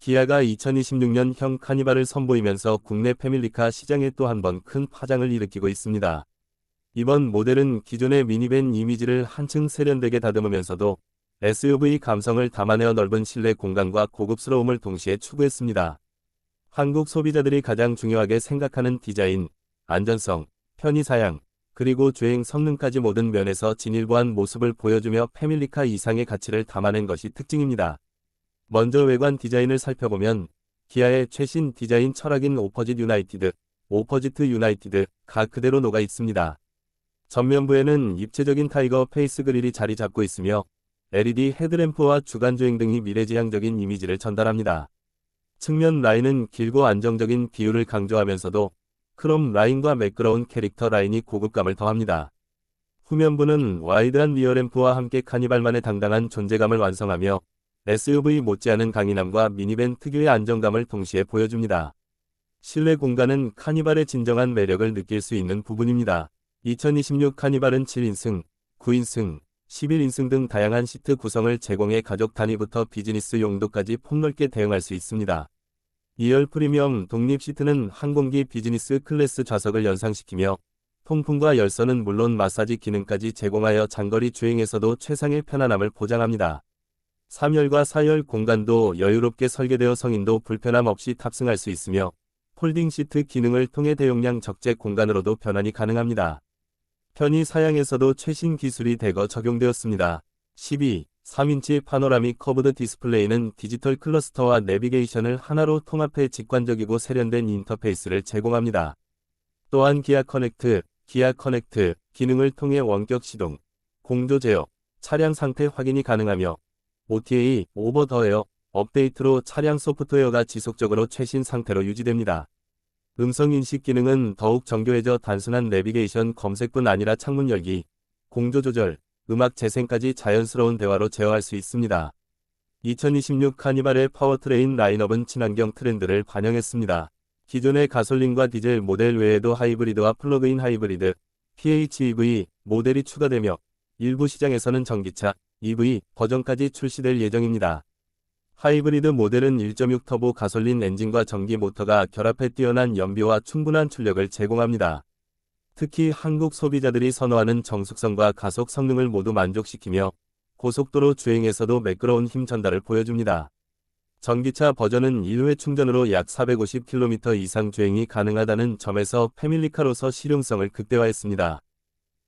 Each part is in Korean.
기아가 2026년형 카니발을 선보이면서 국내 패밀리카 시장에 또 한 번 큰 파장을 일으키고 있습니다. 이번 모델은 기존의 미니밴 이미지를 한층 세련되게 다듬으면서도 SUV 감성을 담아내어 넓은 실내 공간과 고급스러움을 동시에 추구했습니다. 한국 소비자들이 가장 중요하게 생각하는 디자인, 안전성, 편의 사양, 그리고 주행 성능까지 모든 면에서 진일보한 모습을 보여주며 패밀리카 이상의 가치를 담아낸 것이 특징입니다. 먼저 외관 디자인을 살펴보면 기아의 최신 디자인 철학인 오퍼짓 유나이티드, 오퍼지트 유나이티드 가 그대로 녹아 있습니다. 전면부에는 입체적인 타이거 페이스 그릴이 자리 잡고 있으며 LED 헤드램프와 주간주행 등이 미래지향적인 이미지를 전달합니다. 측면 라인은 길고 안정적인 비율을 강조하면서도 크롬 라인과 매끄러운 캐릭터 라인이 고급감을 더합니다. 후면부는 와이드한 리어램프와 함께 카니발만의 당당한 존재감을 완성하며 SUV 못지않은 강인함과 미니밴 특유의 안정감을 동시에 보여줍니다. 실내 공간은 카니발의 진정한 매력을 느낄 수 있는 부분입니다. 2026 카니발은 7인승, 9인승, 11인승 등 다양한 시트 구성을 제공해 가족 단위부터 비즈니스 용도까지 폭넓게 대응할 수 있습니다. 2열 프리미엄 독립 시트는 항공기 비즈니스 클래스 좌석을 연상시키며 통풍과 열선은 물론 마사지 기능까지 제공하여 장거리 주행에서도 최상의 편안함을 보장합니다. 3열과 4열 공간도 여유롭게 설계되어 성인도 불편함 없이 탑승할 수 있으며 폴딩 시트 기능을 통해 대용량 적재 공간으로도 변환이 가능합니다. 편의 사양에서도 최신 기술이 대거 적용되었습니다. 12. 3인치 파노라믹 커브드 디스플레이는 디지털 클러스터와 내비게이션을 하나로 통합해 직관적이고 세련된 인터페이스를 제공합니다. 또한 기아 커넥트, 기아 커넥트 기능을 통해 원격 시동, 공조 제어, 차량 상태 확인이 가능하며 OTA, 오버 더 에어, 업데이트로 차량 소프트웨어가 지속적으로 최신 상태로 유지됩니다. 음성 인식 기능은 더욱 정교해져 단순한 내비게이션 검색뿐 아니라 창문 열기, 공조 조절, 음악 재생까지 자연스러운 대화로 제어할 수 있습니다. 2026 카니발의 파워트레인 라인업은 친환경 트렌드를 반영했습니다. 기존의 가솔린과 디젤 모델 외에도 하이브리드와 플러그인 하이브리드, PHEV 모델이 추가되며 일부 시장에서는 전기차, EV 버전까지 출시될 예정입니다. 하이브리드 모델은 1.6 터보 가솔린 엔진과 전기 모터가 결합해 뛰어난 연비와 충분한 출력을 제공합니다. 특히 한국 소비자들이 선호하는 정숙성과 가속 성능을 모두 만족시키며 고속도로 주행에서도 매끄러운 힘 전달을 보여줍니다. 전기차 버전은 1회 충전으로 약 450km 이상 주행이 가능하다는 점에서 패밀리카로서 실용성을 극대화했습니다.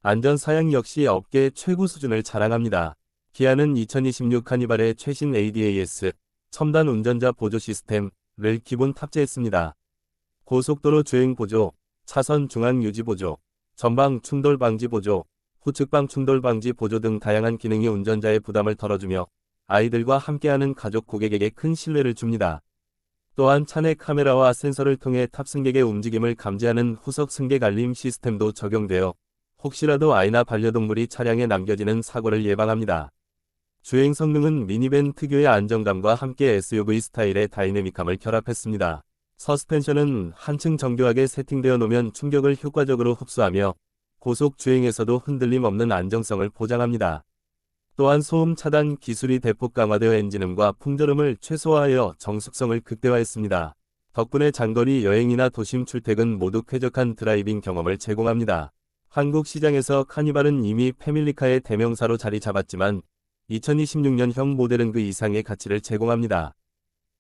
안전 사양 역시 업계 최고 수준을 자랑합니다. 기아는 2026 카니발의 최신 ADAS, 첨단 운전자 보조 시스템을 기본 탑재했습니다. 고속도로 주행 보조, 차선 중앙 유지 보조, 전방 충돌 방지 보조, 후측방 충돌 방지 보조 등 다양한 기능이 운전자의 부담을 덜어주며 아이들과 함께하는 가족 고객에게 큰 신뢰를 줍니다. 또한 차내 카메라와 센서를 통해 탑승객의 움직임을 감지하는 후석 승객 알림 시스템도 적용되어 혹시라도 아이나 반려동물이 차량에 남겨지는 사고를 예방합니다. 주행 성능은 미니밴 특유의 안정감과 함께 SUV 스타일의 다이내믹함을 결합했습니다. 서스펜션은 한층 정교하게 세팅되어 놓으면 충격을 효과적으로 흡수하며 고속 주행에서도 흔들림 없는 안정성을 보장합니다. 또한 소음 차단 기술이 대폭 강화되어 엔진음과 풍절음을 최소화하여 정숙성을 극대화했습니다. 덕분에 장거리 여행이나 도심 출퇴근 모두 쾌적한 드라이빙 경험을 제공합니다. 한국 시장에서 카니발은 이미 패밀리카의 대명사로 자리 잡았지만 2026년형 모델은 그 이상의 가치를 제공합니다.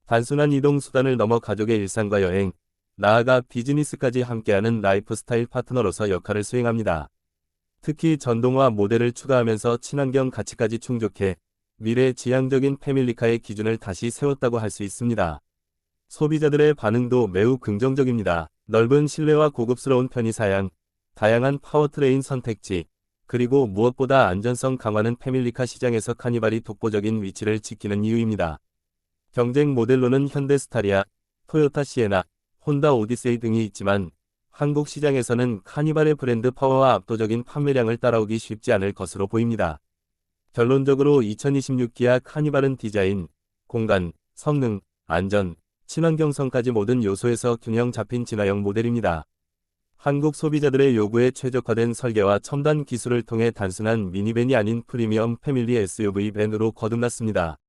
단순한 이동 수단을 넘어 가족의 일상과 여행, 나아가 비즈니스까지 함께하는 라이프스타일 파트너로서 역할을 수행합니다. 특히 전동화 모델을 추가하면서 친환경 가치까지 충족해 미래 지향적인 패밀리카의 기준을 다시 세웠다고 할 수 있습니다. 소비자들의 반응도 매우 긍정적입니다. 넓은 실내와 고급스러운 편의 사양, 다양한 파워트레인 선택지, 그리고 무엇보다 안전성 강화는 패밀리카 시장에서 카니발이 독보적인 위치를 지키는 이유입니다. 경쟁 모델로는 현대 스타리아, 토요타 시에나, 혼다 오디세이 등이 있지만 한국 시장에서는 카니발의 브랜드 파워와 압도적인 판매량을 따라오기 쉽지 않을 것으로 보입니다. 결론적으로 2026 기아 카니발은 디자인, 공간, 성능, 안전, 친환경성까지 모든 요소에서 균형 잡힌 진화형 모델입니다. 한국 소비자들의 요구에 최적화된 설계와 첨단 기술을 통해 단순한 미니밴이 아닌 프리미엄 패밀리 SUV 밴으로 거듭났습니다.